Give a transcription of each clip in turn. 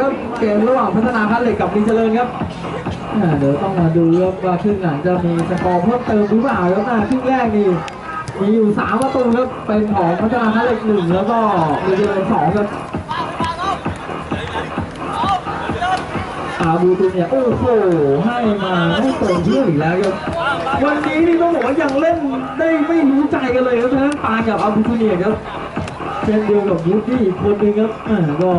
ครับเกมระหว่างพัฒนาคันเหล็กกับดีเจริญครับเดี๋ยวต้องมาดูรับว่าครึ่งหลังจะมีสกอร์เพิ่มเติมหรือเปล่าครับอ่าครึ่งแรกนี่มีอยู่สามประตูครับเป็นของพัฒนาคันเหล็กหนึ่งแล้วก็ดีเจริญสองครับอาบูตูเนี่ยโอ้โหให้มาไม่ตรงเพื่ออีกแล้วครับวันนี้นี่ต้องบอกว่ายังเล่นได้ไม่รู้ใจกันเลยครับทั้งปานกับอาบูตูเนี่ยครับเช่นเดียวกับยูที่อีกคนนึงครับอ่าก็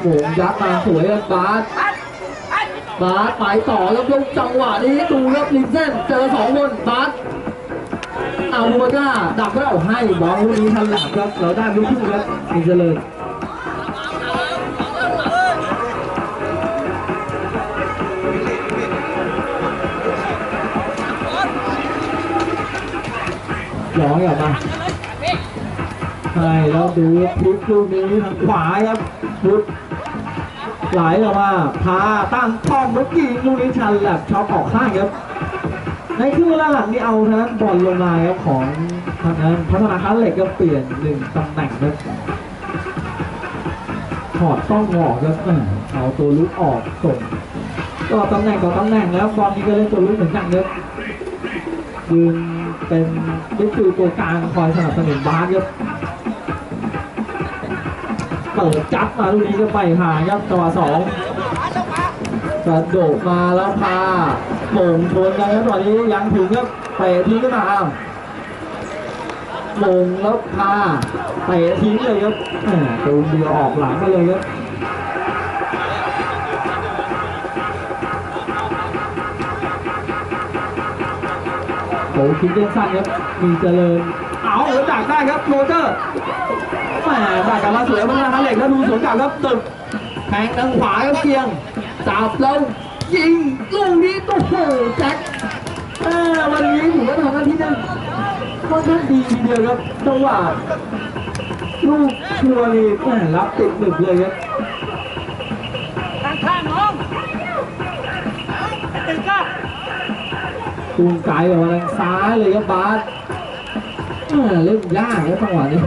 โหมยัดมาสวยครับบาสบาสไปต่อแล้วยกจังหวะนี้ดูครับลินเซนเจอสองคนบาสเอาโมก้าดักไม่เอาให้บอลลูกนี้ทันหลังครับเราได้ลูกทุ่งครับมีเจริญย้อนกลับมาใช่แล้วดูพลิกลูกนี้ทางขวาครับพุท ไหลออกมาพาตั้งป้อมล้วยิงลูกนี้ชันแหลบช็อปออกข้างครับในครึ่งเวลาหลังนี่เอาทางบอลลงมาครับของทางนั้นพัฒนาคารเหล็กก็เปลี่ยนหนึ่งตำแหน่งครับถอดต้องหอกครับอ่าเอาตัวลุกออกส่งก็ตำแหน่งต่อตำแหน่งแล้วบอลนี้ก็เล่นตัวลุกเหมือนกันครับยืนเป็นมิดฟิลตัวกลางคอยสนับสนุนบาสครับ เปิดจับมาลูกนี้ก็ไปหาครับจังหวะสองกระโดดมาแล้วพาโป่งชนกันครับตอนนี้ยังถึงครับเตะทิ้งขึ้นมาอ้าวโป่งแล้วพาเตะทิ้งเลยครับแหม่ตูนเดียวออกหลังมาเลยครับโอ้คิดเล่นสั้นครับมีเจริญเอาแล้วดักได้ครับโรเจอร์ หมดักกลับมาสวยมากนะเหล็กแล้วดูสวนกลับครับตึกแทงทางขวาครับเกียงจับแล้วยิงลูกนี้โอ้โหแจ็คอวันนี้ถือว่าทำหน้าที่ได้ค่อนข้างดีทีเดียวครับจังหวะลูกชัวร์นี่แหมรับติดหนึบเลยครับข้างข้าน้องตึงก็ตูนไกลออกมาทางซ้ายเลยครับบาสเล่นยากครับจังหวะนี้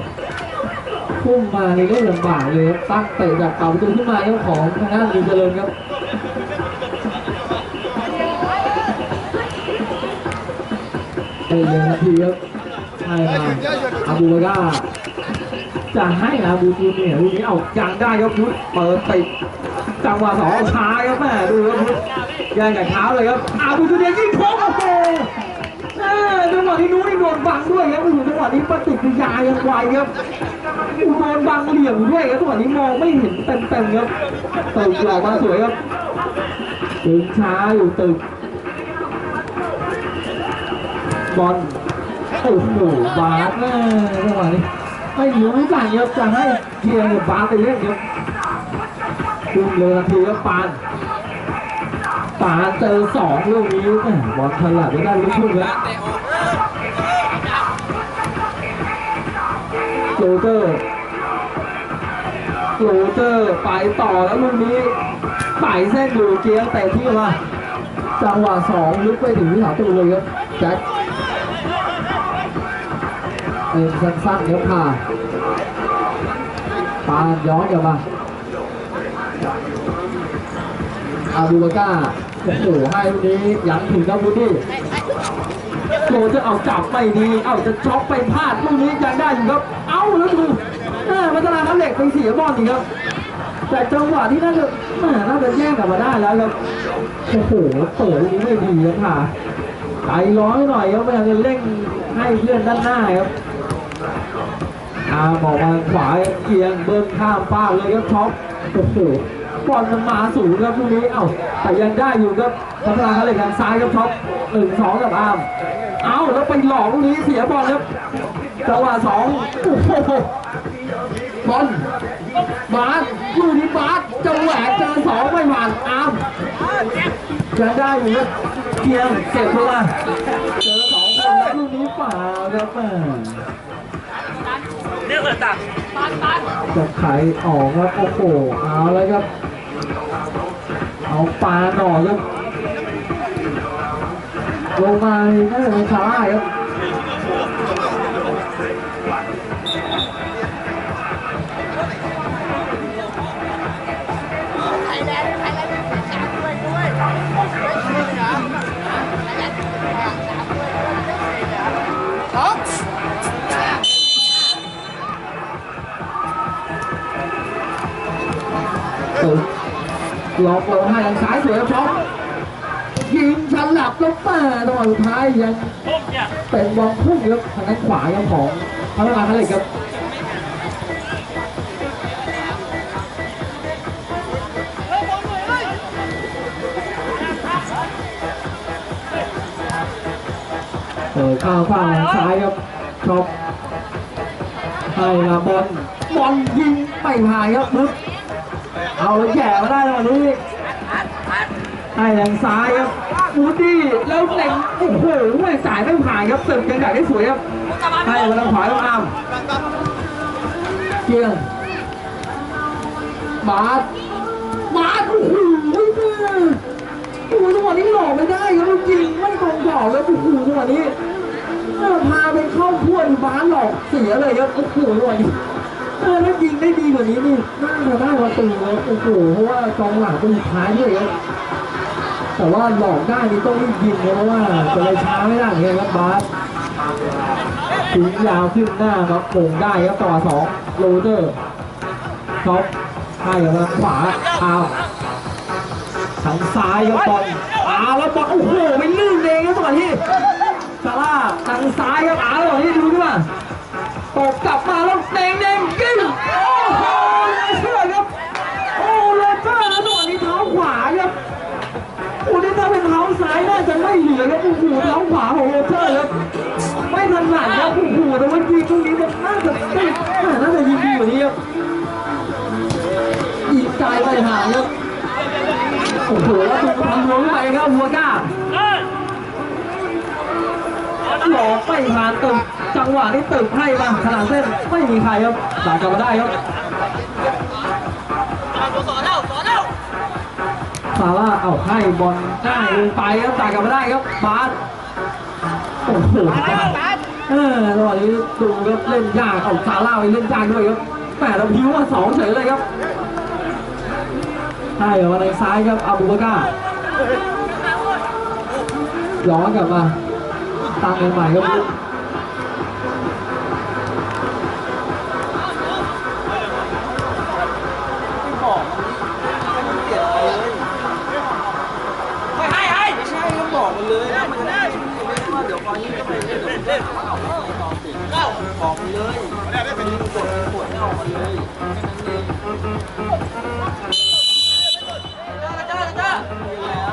พุ่งมาในเล่นลำบากเลยครับตั้งเตะจากเก่าประตูขึ้นมาครับของทางด้านดีเจริญครับเอเลยนาทีครับให้มาอาบูบาก้าจะให้อาบูจูเนี่ยลูกนี้เอายังได้ครับพุทธเปิดติดจังหวะสองช้าครับแม่ดูครับพุทธแย่งกับเท้าเลยครับอาบูจูเนี่ยยิงโค้งโอ้โห งหวะที่นู้นนี่โดนบังด้วยครับอ้โหจังหวะนี้ปฏิกิริยายังไวครับโอ้โดนบังเหลี่ยมด้วยครับจังหวะนี้มองไม่เห็นเต็มๆครับตึกหลอกมาสวยครับถึงช้าอยู่ตึกบอลโอ้โหบาสแม่จังหวะนี้ไม่รู้กันครับจะให้เกียร์กับบาสไปเล่นครับคุมเลยนาทีครับปานปานเจอสองลูกนี้บอลฉลับไม่ได้ลูกทุ่งแล้ว โรเจอร์โรเจอร์ไปต่อแล้วลูกนี้ไต่เส้นอยู่เกียร์เตะที่มาจังหวะสองลึกไปถึงที่หาตูเลยครับแจ็คเป็นสั้นๆเดี๋ยวผ่าปานย้อนกลับมาอาบูบาก้าโอ้โหให้ลูกนี้ยังถึงกับบูดี้โดจะเอาจับไม่ดี เอาจะช็อกไปพลาดลูกนี้ยังได้อยู่ครับาแล้วดูแม่พัฒนาครับเหล็กไปเสียบอลอีกครับแต่จังหวะที่น่าจะแม่น่าจะแย่งกลับมาได้แล้วครับโอ้โหเปิดลูกนี้ไม่ดีครับค่ะใจร้อนหน่อยครับพยายามจะเร่งให้เพื่อนด้านหน้าครับอาบอกมาขวาเกียงเบิ้ลข้ามป้าเลยครับช็อปโอ้โหบอลมันมาสูงครับลูกนี้เอ้าแต่ยังได้อยู่ครับพัฒนาเขาเลยทางซ้ายครับช็อปหนึ่งสองกับอาร์มเอ้าแล้วไปหลอกลูกนี้เสียบอลครับ จังหวะสองโอ้โหบอลบาสลูกนี้บาสจะแหวกเจอสองไม่ผ่านอาร์มยังได้อยู่ครับเกียงเก็บเข้ามาเจอสองคนแล้วลูกนี้ฝ่าครับแม่เรียกเลยตักตันตันจะไขออกครับโอ้โหเอาแล้วครับ เอาปลาหน่อครับลงมาน่าจะเป็นซาร่าครับ หลอกลงให้ทางซ้ายสวยครับช็อปยิงฉลับแลงมาจังหวะสุดท้ายยังเป็นบอลพุ่งครับทางด้านขวาครับของพลังงานทะเลครับเปิดข้างฝั่งซ้ายครับช็อปให้มาบอลบอลยิงไม่หายครับ เอาแล้วแย่มาได้แล้ววันนี้ให้ทางซ้ายครับวูดี้แล้วเล็งโอ้โหไม่สายไม่ผ่านครับเตึกยังไงได้สวยครับให้มาทางขวาครับอามเกียงบาสบาสโอ้โหแม่โอ้โหจังหวะนี้หลอกไม่ได้ครับจริงไม่ตรงกรอบแล้วโอ้โหจังหวะนี้พาไปเข้าพวนบ้านหลอกเสียเลยครับโอ้โหวันนี้ เออถ้ายิงได้ดีกว่านี้นี่น่าจะได้ประตูแล้วโอ้โหเพราะว่ากองหลังเป็นท้ายด้วยครับแต่ว่าหลอกได้นี่ต้องรีบยิงนะเพราะว่าจะไปช้าไม่ได้ไงครับบาสทิ้งยาวขึ้นหน้าครับโป่งได้ครับต่อสองโรเจอร์ท็อปให้กับทางขวาเอาทางซ้ายครับบอลเอาแล้วบอลโอ้โหไม่ลื่นเองครับจังหวะที่ซาร่าทางซ้ายครับอาร์ตอกนี่ดูดิว่า ตกกลับมาแล้วเด้งเด้งยิงโอ้โหไม่เชื่อครับ โอ้โรเจอร์นะจังหวนี้เท้าขวาครับโอ้นี่ถ้าเป็นเท้าซ้ายน่าจะไม่เหลือครับโอ้โหเท้าขวาของโรเจอร์ครับไม่ถนัดครับโอ้โหแต่ว่ายิงตรงนี้มันน่าจะติดน่าจะยิงดีกว่านี้ครับยิงไกลไปหาครับโอ้โหแล้วดูทำล้วงไปครับหัวก้าหลอกไม่ผ่านตึก จังหวะนี้ตึกให้มาขนาดเส้นไม่มีใครครับด่ากลับมาได้ครับสอนแล้วสอนแล้วซาร่าเอาให้บอลได้ลงไปครับด่ากลับมาได้ครับบาสโอ้โหเออจังหวะนี้ดูครับเล่นยากเอาซาร่าไปเล่นยากด้วยครับแหมเราพิ้วมาสองเฉยเลยครับให้มาในซ้ายครับอาบูบาก้าย้อนกลับมาตั้งใหม่ครับ ก็บอกมันเลยนะมันจะได้ไม่ว่าเดี๋ยวตอนนี้ก็ไปเล่นเล่นเล่นบอกมันเลยมันมีกดมีกดให้ออกมาเลยเจ้าเจ้าเจ้า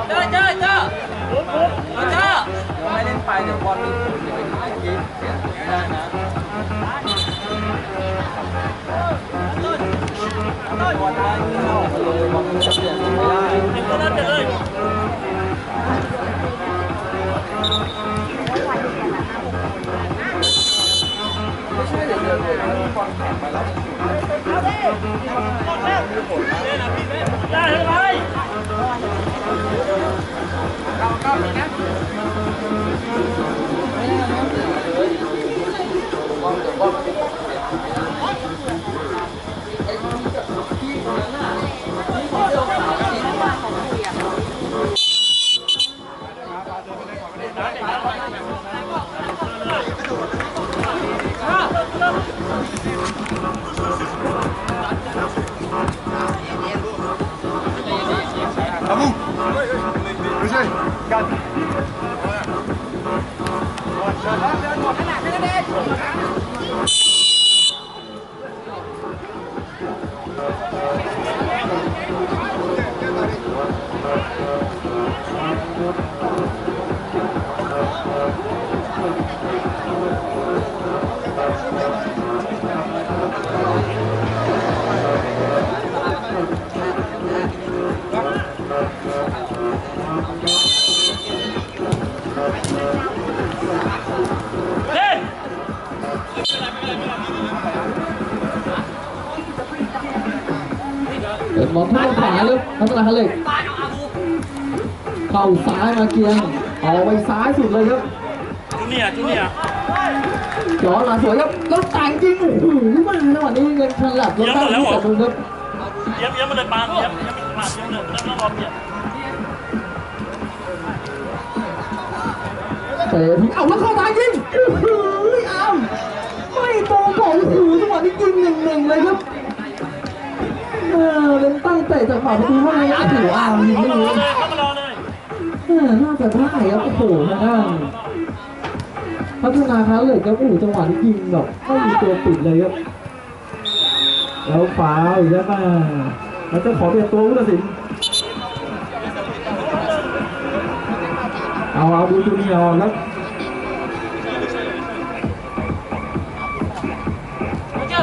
เจ้าเจ้าเจ้าเดี๋ยวไม่เล่นไปเดี๋ยวบอลมีผลเดี๋ยวไปกิ๊กได้นะบอลได้เข้าออกมาเลยบอลมันจะเปลี่ยนไม่ได้เป็นคนนั้นเลย ได้เลยเดี๋ยวเดี๋ยวบอลแข่งไปแล้วได้นเบอลทุ่งขวาครับพัฒนาคเล็กเข้าซ้ายมาเกียงเอาไปซ้ายสุดเลยครับจูเนียจูเนียร์ย้อนมาสวยครับแล้วแต่งจริงโอ้โหมาจังหวะนี้เงินฉลับแล้วตั้งแต่ดูครับเยี่ยมเยี่ยมมาเลยปานเยี่ยมเยี่ยมเยี่ยม เลยแล้วต้องรอเปลี่ยเอาแล้วเข้าทางยิงโอ้โหเอาไม่ตรงของโอ้โหจังหวะนี้ยิงหนึ่งหนึ่งเลยครับเออเป็นตั้งเตะะจากฝั่งประตูว่าไงโอ้โหอ้าวยิงไม่รู้เอเลยเอน่าจะได้ครับโอ้โหทางด้านพัฒนาค้าเล็กครับโอ้โหจังหวะนี้ยิงแบบไม่มีตัวปิดเลยครับแล้วฟาอีกแล้วมาแล้วจะขอเปลี่ยนตัวผู้ตัดสิน เอาเอาดูจูเนียร์ออกครับเจอ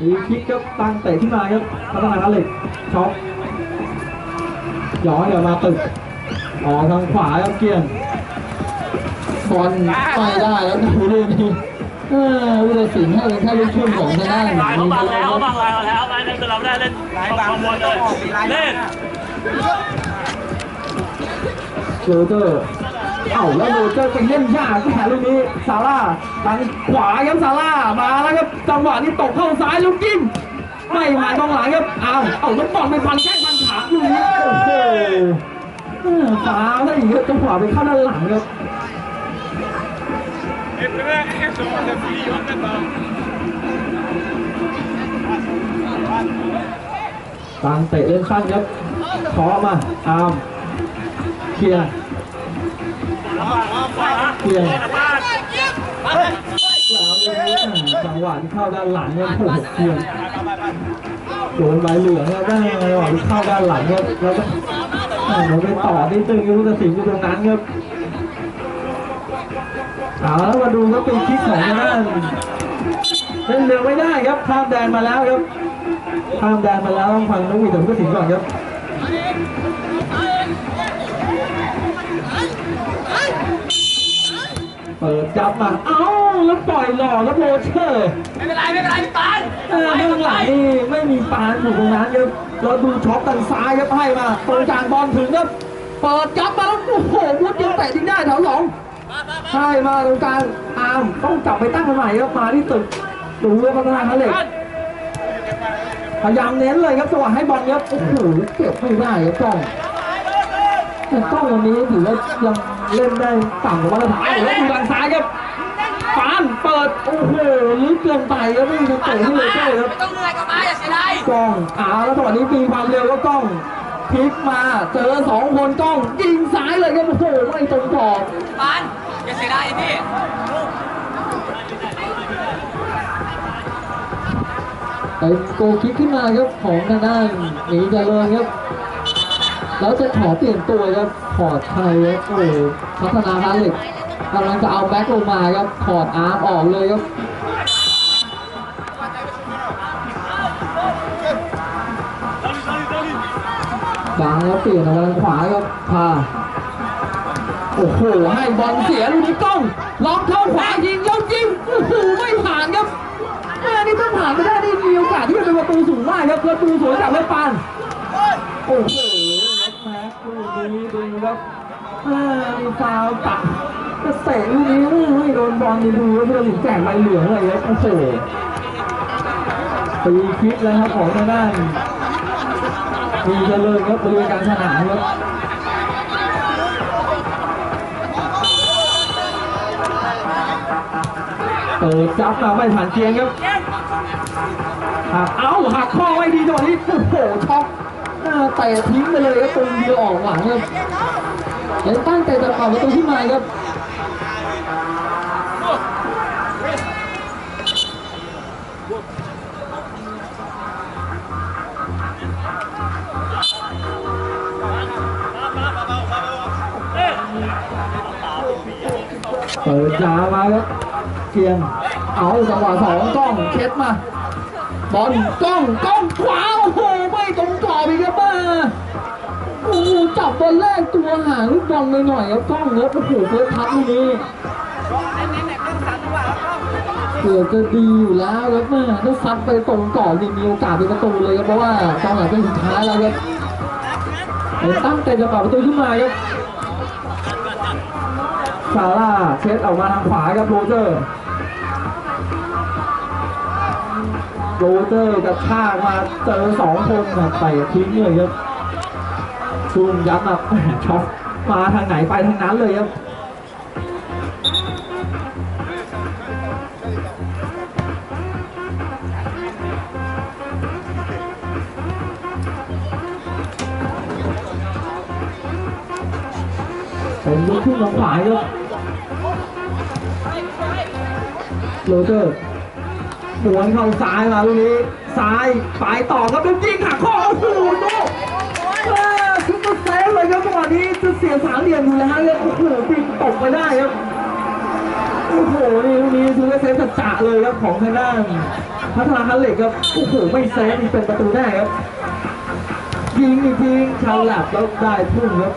มีคิกครับตั้งเตะขึ้นมาครับพัฒนาค้าเหล็กช็อปย้อนกลับมาตึกออกทางขวาครับเกียงบอลไม่ได้แล้วดูเรื่องนี้เออผู้ตัดสินให้เป็นแค่ลูกทุ่งของทางด้านลายเขามีบังบอลแล้วครับบังลายมาแล้วลาย นั้นเราไม่ได้เล่นหลายบางขโมยเลยเล่นโรเจอร์เอ้าแล้วโรเจอร์ไปเล่นยากแค่ลูกนี้ซาร่าทางขวาครับซาร่ามาแล้วครับจังหวะนี้ตกเข้าซ้ายลูกจิ้มไม่หมายกองหลังครับเอาเอาแล้วบอลไปพันแข้งพันขาลูกนี้โอ้โหฟาวแล้อีกครับจังหวะไปเข้าด้านหลังครับเอ็มเอ็มเอ็มสองเอ็มสี่ยอดกันตั งเตะเล่นสั้นครับขอมาอามเคลียร์เคลียร์แล้วจังหวะที่เข้าด้านหลังเนี่ยโอ้โหเคลียร์โดนใบเหลืองครับได้จังหวะที่เข้าด้านหลังครับแล้วก็เดี๋ยวไปต่อที่ตึงยุทธศิลป์อยู่ตรงนั้นครับเอาแล้วมาดูครับเป็นคลิกของทางด้านเล่นเร็วไม่ได้ครับข้ามแดนมาแล้วครับ ข้ามแดนมาแล้วต้องฟังน้องวีแต่ผู้สินก่อนครับเปิดจับมาเอ้าแล้วปล่อยหล่อแล้วโรเชอร์ไม่เป็นไรไม่เป็นไรปานเออเบื้องหลังนี่ไม่มีปานอยู่ตรงนั้นครับแล้วดูช็อปทางซ้ายครับให้มาตรงกลางบอลถึงครับเปิดจับมาแล้วโอ้โหวุฒิยังแตะทิ้งได้แถวสองให้มาตรงกลางอาร์มต้องจับไปตั้งกันใหม่ครับมาที่ตึกดูว่าพัฒนาเขาเหล็ก พยายามเน้นเลยครับจังหวะให้บอลครับโอ้โหเก็บไม่ได้ครับกล้องแต่กล้องวันนี้ถือว่ายังเล่นได้ต่ำกว่ามาตรฐานอยู่แล้วดูทางซ้ายครับฟานเปิดโอ้โหลึกเกินไปครับไม่มีทางเตะให้เลยเจ้ครับไม่ต้องเหนื่อยกับมาอย่าเสียดายกล้องอ้าวแล้วจังหวะนี้มีความเร็วก็กล้องพลิกมาเจอสองคนกล้องยิงซ้ายเลยครับโอ้โหไม่ตรงกรอบปานอย่าเสียดายพี่ เป็นโกคิกขึ้นมาครับของทางด้านหนีเจริญครับ แล้วจะขอเปลี่ยนตัวครับถอดใครครับโอ้โหพัฒนาฮาเล็กกำลังจะเอาแบ็คลงมาครับถอดอาร์มออกเลยครับบังแล้วเปลี่ยนเอาไว้ทางขวาครับพาโอ้โหให้บอลเสียลูกนี้กล้องล็อกเข้าขวายิงแล้วยิงโอ้โหไม่ผ่านครับแม่นี่ต้อง ผ่านไม่ได้นี่มีโอกาสที่จะเป็นประตูสูงมากครับประตูสวยจากเวสปานโอ้โหแม็กซ์ลูกนี้ดูครับมีฟาวล์ตัดจะเตะลูกนี้ไม่โดนบอลนี่ดูแล้วเพื่อนถึงแจกใบเหลืองเลยครับโอ้โหตีคิดแล้วครับของทางด้านมีเจริญครับบริกางสนามครับเปิดจับมาไม่ผ่านเกียงครับ หักเอ้าหักข้อไว้ดีจังหวะนี้โอ้โหช็อกหน้าเตะทิ้งไปเลยครับตรงเดียวออกหลังครับเดี๋ยตั้งใจจะเป่าประตูขึ้นมาครับเปิดยามาครับเกียงเอาจังหวะสองกล้องเช็ดมา บอลกล้องกล้องขวาโอ้โหไม่ตรงกรอบอีกครับมาโอ้โหจับบอลแรกตัวหางลูกบอลหน่อยครับกล้องครับโอ้โหเฟิร์สทัชลูกนี้เกือบจะดีอยู่แล้วครับแม่ถ้าซัดไปตรงกรอบนี่มีโอกาสเป็นประตูเลยครับเพราะว่ากองหลังเป็นสุดท้ายแล้วครับเดี๋ยตั้งใจจะเป่าประตูขึ้นมาครับซาร่าเช็ดออกมาทางขวาครับโรเจอร์ โรเจอร์กับข้างมาเจอสองคนแบบไปทิ้งเลยครับซูมยัดแบบช็อตมาทางไหนไปทางนั้นเลยครับผมยกขึ้นลงขวาครับโรเจอร์ หมุนเข้าซ้ายมาลูกนี้ซ้ายไปต่อครับเป็นยิงหักข้อโอ้โหดูเออคือเซฟเลยครับจังหวะนี้จะเสียสามเหลี่ยมอยู่แล้วเลยโอ้โหปิงตกไปได้ครับโอ้โหนี่ลูกนี้คือว่าเซฟสัจจะเลยครับของทางด้านพัฒนาฮันเล็กครับโอ้โหไม่เซฟนี่เป็นประตูแน่ครับยิงอีกทีชาวแลบแล้วได้ทุ่งครับ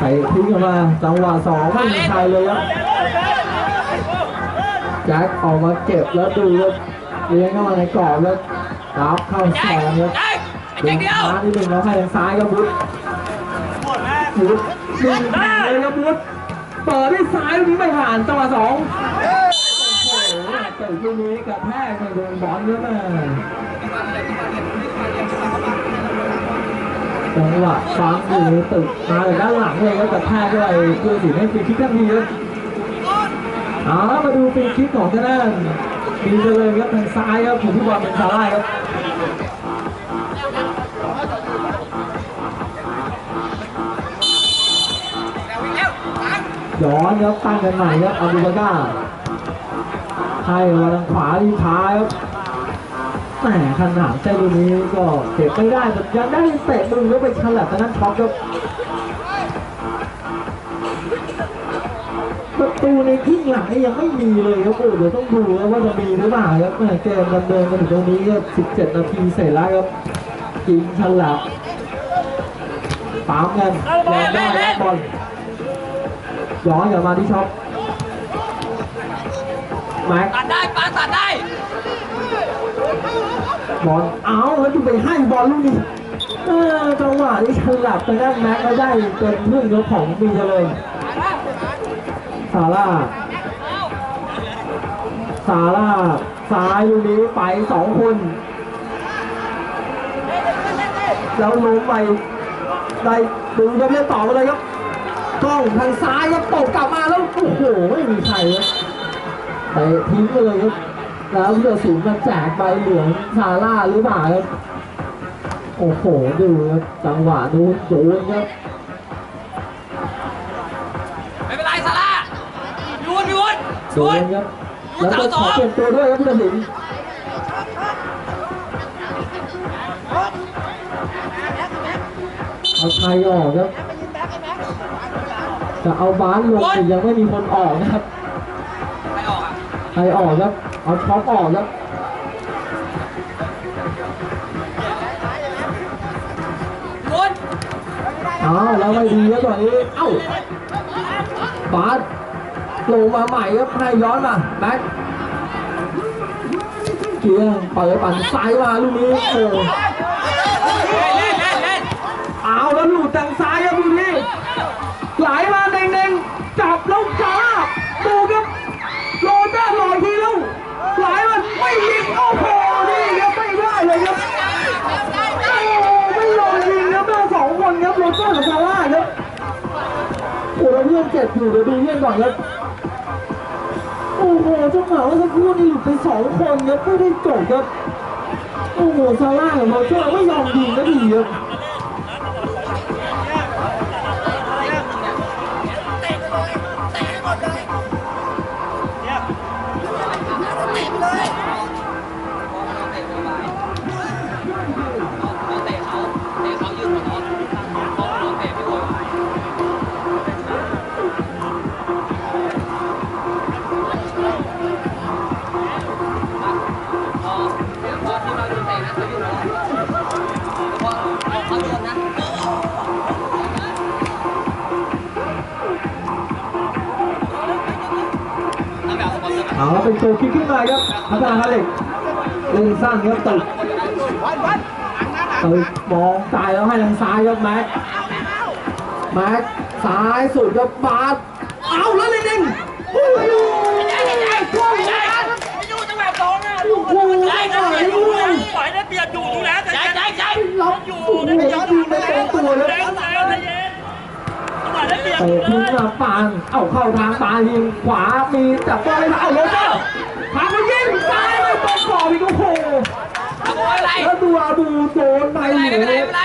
ไปทิ้งออกมาจังหวะสองไม่มีใครเลยครับแจ็คออกมาเก็บแล้วดูครับเลี้ยงเข้ามาในกรอบแล้วรับเข้าแสงครับดึงเดียวซ้ายนิดนึงแล้วให้ทางซ้ายครับบุ๊ดบุ๊ดดึงแทงเลยครับบุ๊ดเปิดด้วยซ้ายลูกนี้ไม่ผ่านจังหวะสองโอ้โหเตะลูกนี้กระแทกไปโดนบอลเยอะมาก จังหวะฟังอยู่ในตึกมาจากด้านหลังเลยครับกระแทกด้วยคือสีให้ฟรีคิกทันทีครับเอามาดูฟรีคิกของทางด้านดีเจริญครับทางซ้ายครับผมที่บอลเป็นซาร่าครับย้อนครับตั้งกันใหม่ครับอาบูบาก้าให้มาทางขวาทีท้ายครับ แหมขนาดเจ้าลูกนี้ก็เก็บไม่ได้แต่ยังได้เตะมือแล้วไปฉลับตอนนั้นช็อปครับประตูในครึ่งหลังยังไม่มีเลยครับโอ้เดี๋ยวต้องดูว่าจะมีหรือเปล่าครับแหมเกมดำเนินมาถึงตรงนี้ก็17 นาทีเสร็จแล้วครับยิงฉลับปั๊มกันบอลได้แล้วบอลย้อนกลับมาที่ช็อปแม็กตัดได้ปาตัดได้ บอลเอาแล้วจะไปให้บอลลูกนี้เออจังหวะที่ฉลับไปด้านแม็กก็ได้เป็นเรื่องของมีเจริญซาร่าซาร่าซ้ายลูกนี้ไปสองคน แล้วล้มไปได้ดูครับเล่ต่อเลยครับกล้องทางซ้ายครับตกกลับมาแล้ว โอ้โห ไม่มีใครครับไปทิ้งเลยครับ แล้วเรือสูงมาแจกใบเหลืองซาร่าหรือเปล่าครับโอ้โหดูครับจังหวะนู้นโดนครับไม่เป็นไรซาร่ายูนยูนโดยูนนครับแล้วก็ขอเปลี่ยนตัวด้วยครับผู้ตัดสินเอาใครออกครับจะเอาบาสลงอีกยังไม่มีคนออกนะครับไม่ออกอะ ใครออกครับ เอาช็อปออกครับยูนเอาแล้วไม่ดีครับตอนนี้ เอ้าบาสลงมาใหม่ครับให้ย้อนมาแม็กเกียร์เปิดปั่นซ้ายมาลูกนี้โอ้เล่นเล่นเล่นเอาแล้วหลุดทางซ้าย เจ็บอยู่เดี๋ยวดูเพื่อนก่อนครับโอ้โหจังหวะว่าสักครู่นี่หลุดไปสองคนครับไม่ได้จบครับโอ้โหซาร่าของเรเจอร์ไม่ยอมยิงก็ดีครับ เอาแล้วเป็นตัวคิกขึ้นมาครับพัฒนาฮาเล็กเล่นสั้นครับตึกตึกมองตายแล้วให้ทางซ้ายครับแม็กแม็กซ้ายสุดครับบาสเอาแล้วเลยดิงโอ้ยช่วยนะยูจังหวะสองอะโอ้โหไหลด้วยปล่อยได้เปรียบอยู่อยู่แล้วแต่ใจใจใจล็อกโอ้โหยิงไม่ตรงตัวเลยเล่นแล้วใจเย็นปล่อยได้ เตะทิ้งมาปานเอาเข้าทางปานยิงขวามีจับบอลเลยเอาโรเจอร์พาไปยิงซ้ายไม่ตรงกรอบอีกโอ้โหอาบอเป็นไรแล้วดูอาบูโดนไปไม่เป็นไรเลไม่ยเป็นไร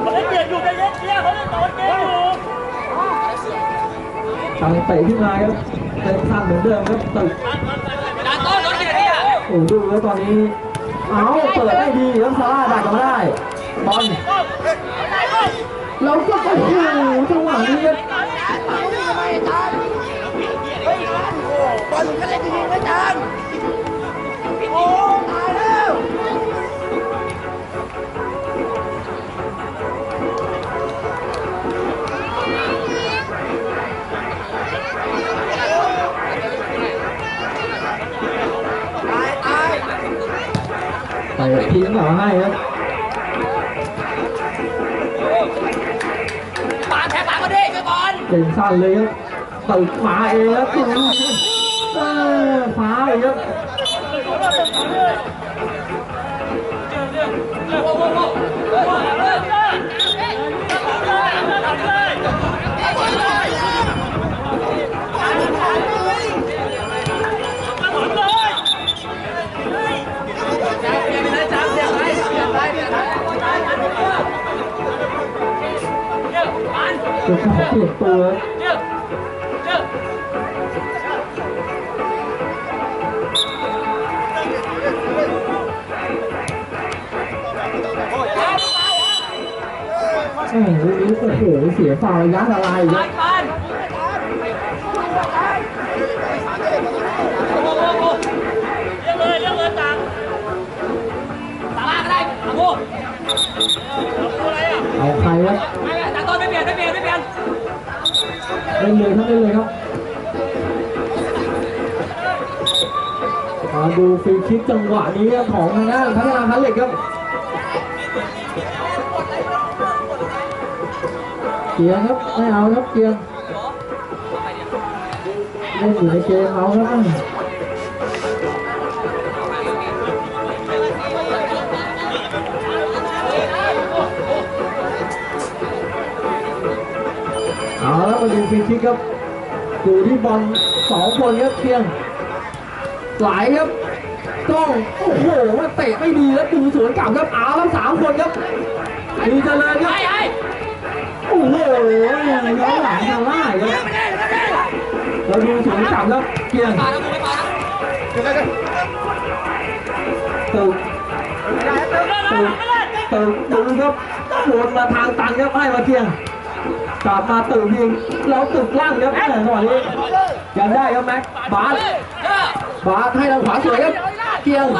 เขาได้เปรียบอยู่ใจเย็นเชียร์เขาได้ต่อเกมอยู่ตังเตะขึ้นมาครับเต็มสั้นเหมือนเดิมครับตึกด่านต้นโดนเสียที่อะโอ้ดูแล้วตอนนี้เอาเปิดได้ดีครับซาร่าดักกลับมาได้บอล แล้วก็โอ้โหจังหวะนี้ครับเตะทิ้งเหล่าให้ครับ ช่วยบอลเต็มสั้นเลยครับตึกมาเองครับเออฟ้าเลยครับ จะขอเปลี่ยนตัวเออลูกนี้โอ้โหเสียฟาวล์ระยะอะไรคปารับนปาน เล่นเลยครับเล่นเลยครับมาดูฟรีคิกจังหวะนี้ของทางด้านพัฒนาพันเหล็กครับเกียร์ครับไม่เอาครับเกียร์เล่นอยู่ในเกมเอาครับ เอาแล้วมาดูฟรีคิกครับอยู่ที่บอลสองคนครับเพียงไหลครับต้องโอ้โหว่าเตะไม่ดีแล้วดูสวนกลับครับเอาแล้วสามคนครับมีเจริญครับให้ให้โอ้โหย้อนหลังทางล่างครับเราดูสวนกลับครับเกียงปาแล้วกูไม่ปาแล้วตึกตึกตึกตึกครับวนมาทางตันครับให้มาเกียง กลับมาตึกยิงแล้วตึกล่างครับแม่จังหวะนี้ยังได้ครับแม็กบาสบาสให้ทางขวาสวยครับเกียงโ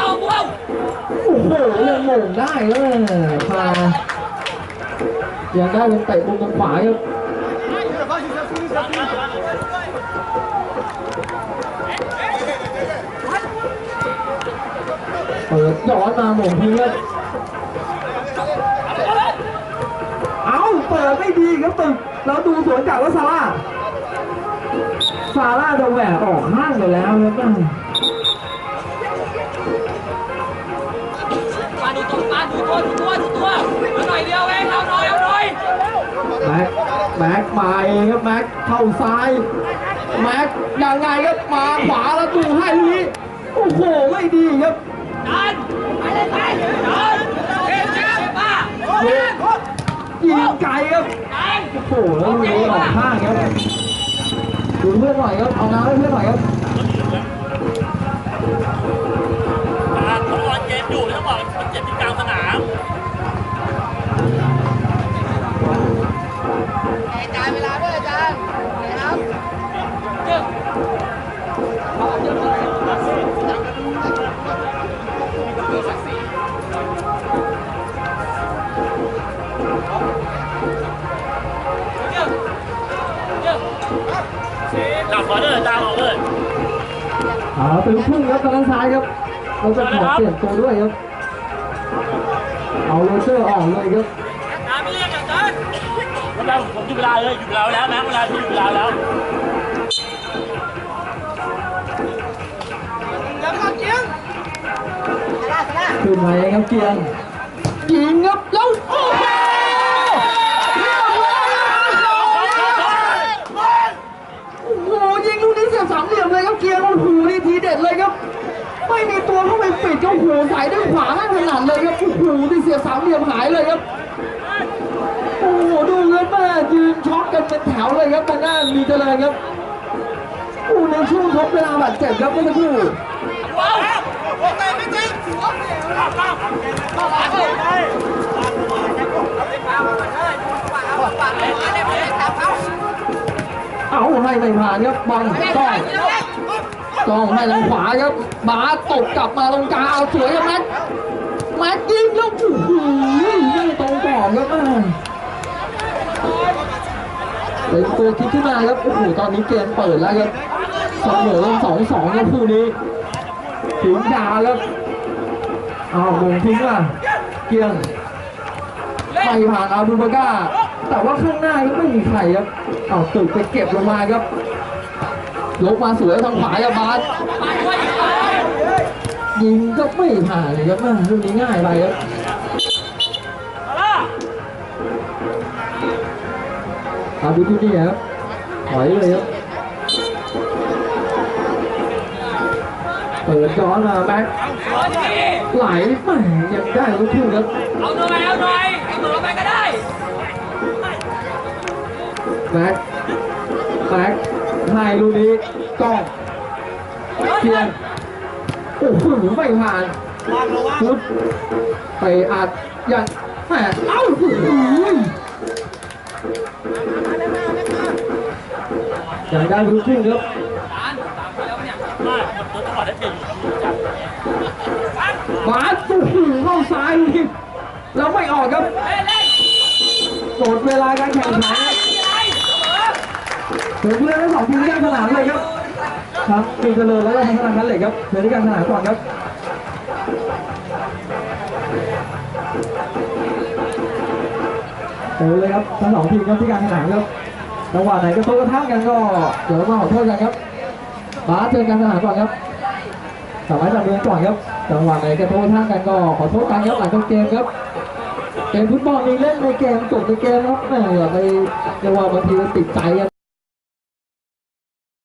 อ้โหยังหม่งได้เลยพายังได้เป็นเตะมุมทางขวาครับเปิดย้อนมาหม่งทีครับเอาเปิดไม่ดีครับตึก แล้วดูสวนจากว่าซาร่าซาร่าจะแหวกออกข้างไปแล้วครับปาดูตัวปาดูตัวดูตัวดูตัวเอาหน่อยเดียวเองเอาหน่อยเอาหน่อยแม็กแม็กมาเองครับแม็กเข้าซ้ายแม็กยังไงครับมาขวาแล้วดูให้ลูกนี้โอ้โหไม่ดีครับดันไปเลยไปดันเฮ้ยเจ้าป้า ยิงไกลครับโอ้โหแล้วลูกนี้ออกข้างครับดูเพื่อนหน่อยครับเอาน้ำให้เพื่อนหน่อยครับ ลี่ยนตัวด้วยครับ เอาโรเจอร์ออกเลยครับตามไปเรียกอย่างนั้นเวลาผมหยุดเวลาเลยหยุดเวลาแล้วนะเวลาที่หยุดเวลาแล้วขึ้นมาเองครับเกียงยิงครับแล้วโอ้โหเรียบร้อยโอ้โหยิงลูกนี้เสียบสามเหลี่ยมเลยครับเกียงโอ้โหนี่ทีเด็ดเลยครับ ไม่มีตัวเข้าไปปิดก็โอ้โหใส่ ด้วย สั่นัดเลยครับโอ้โหที่เสียสามเหลี่ยมหายเลยครับโอ้โหดูครับแม่ยืนช็อกกันเป็นแถวเลยครับทางด้านมีเจริญครับโอ้ในช่วงทดเวลาบาดเจ็บครับเมื่อสักครู่เอาให้ไม่ผ่านครับบอลต้องต้องให้ทางขวาครับบาตบกลับมาตรงกลางเอาสวยครับแมท มทยิงล้วโอ้โหไม่ตรงกรอบครับอ่าเป็นตัวคิดขึ้นมาครับโอ้โหตอนนี้เกมเปิดแล้วครับเสมอลงสองสองครับคู่นี้ถึงดาวครับเอาวงทิ้งล่ะเกียงไม่ผ่านอาบูบาก้าแต่ว่าข้างหน้าก็ไม่มีใครครับเอาตึกไปเก็บลงมาครับยกมาสวยทางขวาครับบาส ยิงก็ไม่ผ่านเลยครับลูกนี้ง่ายไปครับอาบูทูนี่ครับถอยเลยครับเปิดย้อนมาแบ็คไหลแหมยังได้ลูกทุ่งครับเอาหน่อยเอาหน่อยเอาหน่อยไปก็ได้แบ็คแบ็คให้ลูกนี้กล้องเพียนโอ้โหไม่ผ่านฟุตไปอัดยันแหมเอ้าโอ้โหอย่ากได้ลูกทุ่งครับตามตามไปแล้วเนี่ยมาตัวจังหวะได้เปลี่ยนจัดบาสโอ้โหเข้าซ้ายลูกนี้แล้วไม่ออกครับเล่นเล่นหมดเวลาการแข่งขันครับอะไรเสมองทั้งสองทีมที่กสนามเลยครับ ครับมีเจริญแล้วก็ทางธนาคารเหล็กครับเดี๋ยวที่การสนามก่อนครับเจอเลยครับทั้งสองทีมครับที่การสนามครับจังหวะไหนก็โต้กระทั่งกันก็เดี๋ยวมาขอโทษกันครับบาสเจอการสนามก่อนครับสามารถจับเมืองก่อนครับจังหวะไหนก็โต้กระทั่งกันก็ขอโทษกันครับหลังจบเกมครับเกมฟุตบอลมีเล่นในเกมจบในเกมครับแหมอย่าไปเรียกว่าบางทีมันติดใจครับ